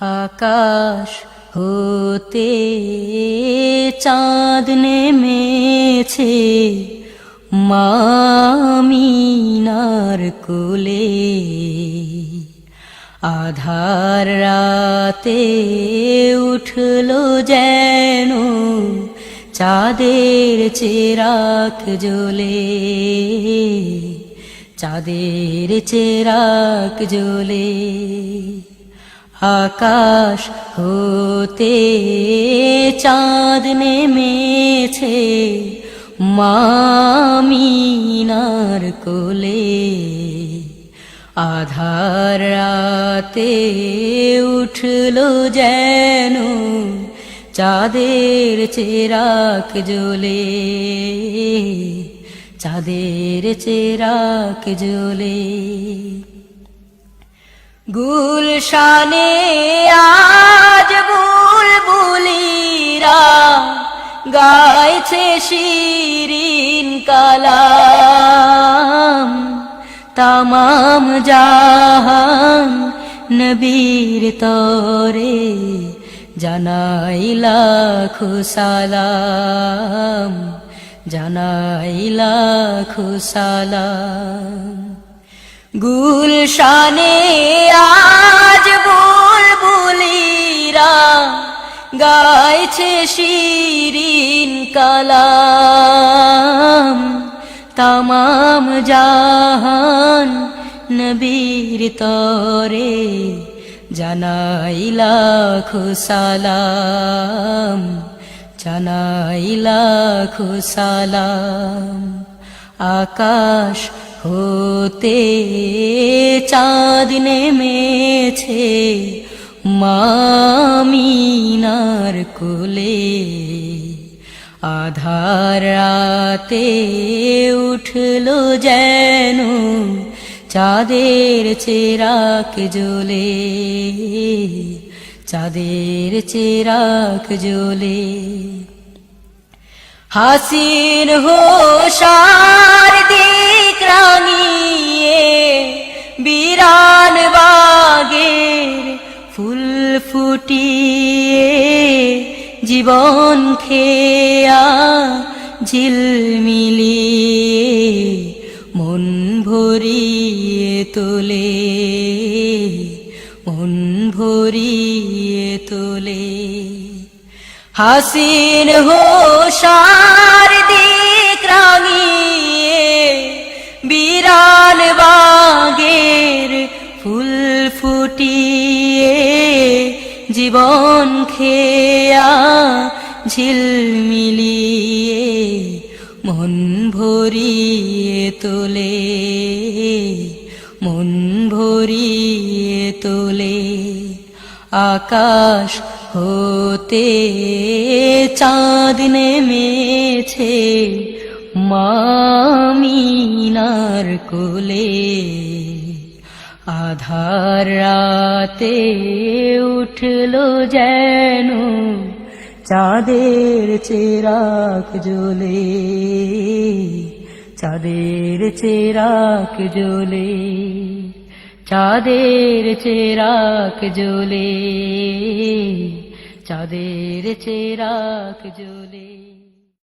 আকাশ হতে চাঁদ নেমেছে। মামিনার কোলে আধার রাতে উঠল যেন, চাঁদের চেরাক জ্বলে। চাঁদের চেরাক জ্বলে। আকাশ হতে চাঁদ নেমেছে মামিনার কোলে। আধার রাতে উঠল যেন চাঁদের চেরাক জ্বলে। চাঁদের চেরাক জ্বলে। গুলশানে আজ বুলবুলিরা গাইছে শিরিন কালাম। তামাম জাহান নবীর তরে জানাইলা খুসালাম জানাইলা খুসালাম গুলশানে আজ বুলবুলিরা গাইছে শিরিন কালাম। তামাম জাহান নবীর তরে জানাইলা খুসালাম জানাইলা খুসালাম আকাশ হতে চাঁদ নেমেছে মামিনার কোলে। আধার রাতে উঠল যেন চাঁদের চেরাক জ্বলে। চাঁদের চেরাক জ্বলে। হাসির হোশার দিক ফুটিয়ে জীবন খেয়া ঝিলমিলিয়ে মন ভরিয়ে তোলে মন ভরিয়ে তোলে। হাসিন হোশার দিক রাঙিয়ে জীবন খেয়া ঝিলমিলিয়ে মন ভরিয়ে তোলে, মন ভরিয়ে তোলে। আকাশ হতে চাঁদ নেমেছে মামিনার কোলে। আধার রাতে উঠল যেন চাঁদের চেরাক জ্বলে, চাঁদের চেরাক জ্বলে, চাঁদের চেরাক জ্বলে, চাঁদের চেরাক জ্বলে।